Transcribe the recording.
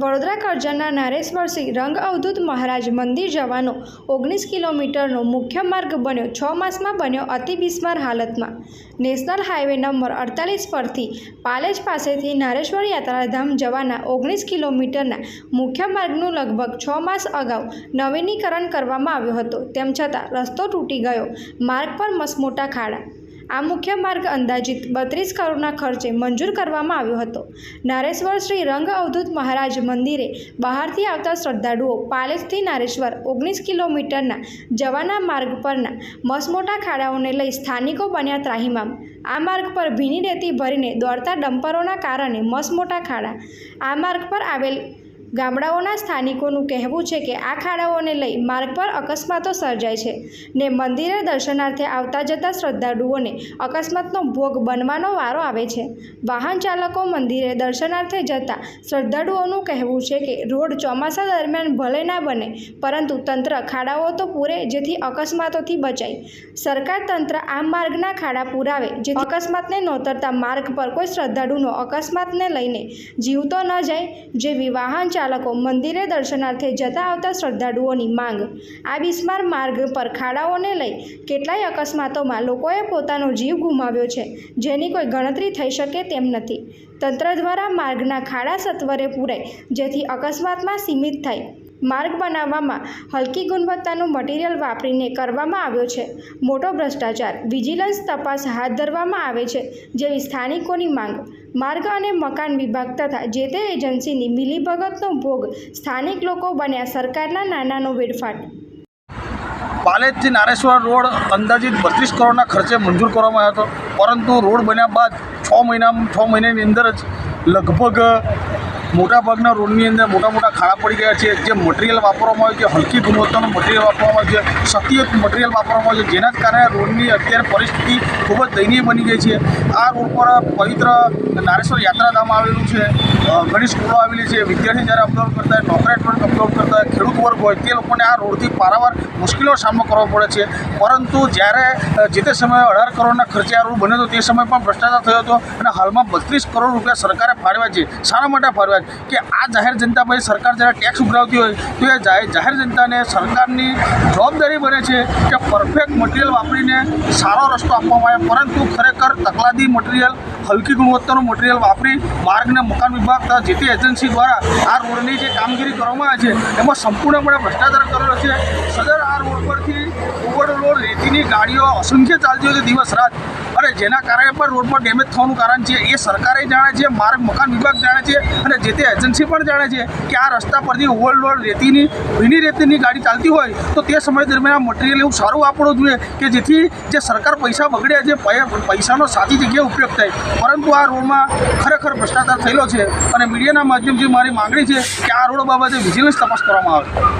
વડોદરા કરજણના નારેશ્વર શ્રી રંગ અવધૂત મહારાજ મંદિર જવાનો ઓગણીસ કિલોમીટરનો મુખ્ય માર્ગ બન્યો. છ માસમાં બન્યો અતિ બિસ્માર હાલતમાં. નેશનલ હાઈવે નંબર અડતાલીસ પરથી પાલેજ પાસેથી નારેશ્વર યાત્રાધામ જવાના ઓગણીસ કિલોમીટરના મુખ્ય માર્ગનું લગભગ છ માસ અગાઉ નવીનીકરણ કરવામાં આવ્યો હતો. તેમ છતાં રસ્તો તૂટી ગયો. માર્ગ પર મસમોટા ખાડા આ મુખ્ય માર્ગ અંદાજિત બત્રીસ કરોડના ખર્ચે મંજૂર કરવામાં આવ્યો હતો. નારેશ્વર શ્રી રંગ અવધૂત મહારાજ મંદિરે બહારથી આવતા શ્રદ્ધાળુઓ પાલેજથી નારેશ્વર ઓગણીસ કિલોમીટરના જવાના માર્ગ પરના મસમોટા ખાડાઓને લઈ સ્થાનિકો બન્યા ત્રાહિમામ. આ માર્ગ પર ભીની રેતી ભરીને દોડતા ડમ્પરોના કારણે મસમોટા ખાડા આ માર્ગ પર આવેલ ગામડાઓના સ્થાનિકોનું કહેવું છે કે આ ખાડાઓને લઈ માર્ગ પર અકસ્માતો સર્જાય છે ને મંદિરે દર્શનાર્થે આવતા જતા શ્રદ્ધાળુઓને અકસ્માતનો ભોગ બનવાનો વારો આવે છે. વાહન ચાલકો મંદિરે દર્શનાર્થે જતા શ્રદ્ધાળુઓનું કહેવું છે કે રોડ ચોમાસા દરમિયાન ભલે ના બને, પરંતુ તંત્ર ખાડાઓ તો પૂરે જેથી અકસ્માતોથી બચાય. સરકાર તંત્ર આ માર્ગના ખાડા પુરાવે જેથી અકસ્માતને નોતરતા માર્ગ પર કોઈ શ્રદ્ધાળુનો અકસ્માતને લઈને જીવતો ન જાય. જેવી વાહન ચાલકો મંદિરે દર્શનાર્થે જતા આવતા શ્રદ્ધાળુઓની માંગ. આ બિસ્માર માર્ગ પર ખાડાઓને લઈ કેટલાય અકસ્માતોમાં લોકોએ પોતાનો જીવ ગુમાવ્યો છે, જેની કોઈ ગણતરી થઈ શકે તેમ નથી. તંત્ર દ્વારા માર્ગના ખાડા સત્વરે પૂરાય, જેથી અકસ્માતમાં સીમિત થાય. માર્ગ બનાવવામાં હલકી ગુણવત્તાનું મટીરિયલ વાપરીને કરવામાં આવ્યો છે. મોટો ભ્રષ્ટાચાર, વિજિલન્સ તપાસ હાથ ધરવામાં આવે છે, જેવી સ્થાનિકોની માંગ. માર્ગ અને મકાન વિભાગ તથા જે તે એજન્સીની મિલીભગતનો ભોગ સ્થાનિક લોકો બન્યા સરકારના નાનાનો વેડફાટ. પાલેજથી નારેશ્વર રોડ અંદાજિત બત્રીસ કરોડના ખર્ચે મંજૂર કરવામાં આવ્યો હતો, પરંતુ રોડ બન્યા બાદ છ મહિના છ મહિનાની અંદર જ લગભગ મોટાભાગના રોડની અંદર મોટા મોટા ખાડા પડી ગયા છે. જે મટીરિયલ વાપરવામાં આવે છે, હલકી ગુણવત્તાનું મટીરિયલ વાપરવામાં આવે છે સત્ય મટીરિયલ વાપરવામાં આવે છે. જેના જ કારણે રોડની અત્યારે પરિસ્થિતિ ખૂબ જ દયનીય બની ગઈ છે. આ રોડ પર પવિત્ર નારેશ્વર યાત્રાધામ આવેલું છે. ઘણી સ્કૂલો આવેલી છે. વિદ્યાર્થી જ્યારે અપલોડ કરતા હોય નોકરિયાત વર્ગ અપલોડ કરતા હોય, ખેડૂત વર્ગ હોય, તે લોકોને આ રોડથી પારાવાર મુશ્કેલીનો સામનો કરવો પડે છે. પરંતુ જ્યારે જે તે સમયે અઢાર કરોડના ખર્ચે આ રોડ બન્યો હતો, તે સમયે પણ ભ્રષ્ટાચાર થયો હતો અને હાલમાં બત્રીસ કરોડ રૂપિયા સરકારે ફાળવ્યા છે. સારા માટે ફાળવ્યા છે કે આ જાહેર જનતા પછી સરકાર જ્યારે ટેક્સ ઉઘરાવતી હોય, તો એ જાહેર જનતાને સરકારની જવાબદારી બને છે કે પરફેક્ટ મટીરિયલ વાપરીને સારો રસ્તો આપવામાં આવે. પરંતુ ખરેખર તકલાદી મટીરિયલ હલકી ગુણવત્તાનું મટીરિયલ વાપરી માર્ગને મકાન વિભાગ તથા જે તે એજન્સી દ્વારા આ રોડની જે કામગીરી કરવામાં આવે છે, એમાં સંપૂર્ણપણે ભ્રષ્ટાચાર કરેલો છે. સદર આ રોડ પરથી ઓવરલોડ રેતીની ગાડીઓ અસંખ્ય ચાલતી હોય છે દિવસ રાત. અને જેના કારણે પણ રોડ પર ડેમેજ થવાનું કારણ છે. એ સરકારે જાણે છે, માર્ગ મકાન વિભાગ જાણે છે અને જે તે એજન્સી પણ જાણે છે કે આ રસ્તા પરથી ઓવરલોડ રેતીની, ભીની રેતીની ગાડી ચાલતી હોય તો તે સમય દરમિયાન મટીરિયલ એવું સારું વાપરવું જોઈએ કે જેથી જે સરકાર પૈસા બગડ્યા છે પૈસાનો સાચી જગ્યાએ ઉપયોગ થાય. પરંતુ આ રોડમાં ખરેખર ભ્રષ્ટાચાર થયેલો છે અને મીડિયાના માધ્યમથી મારી માંગણી છે કે આ રોડ બાબતે વિજિલન્સ તપાસ કરવામાં આવે.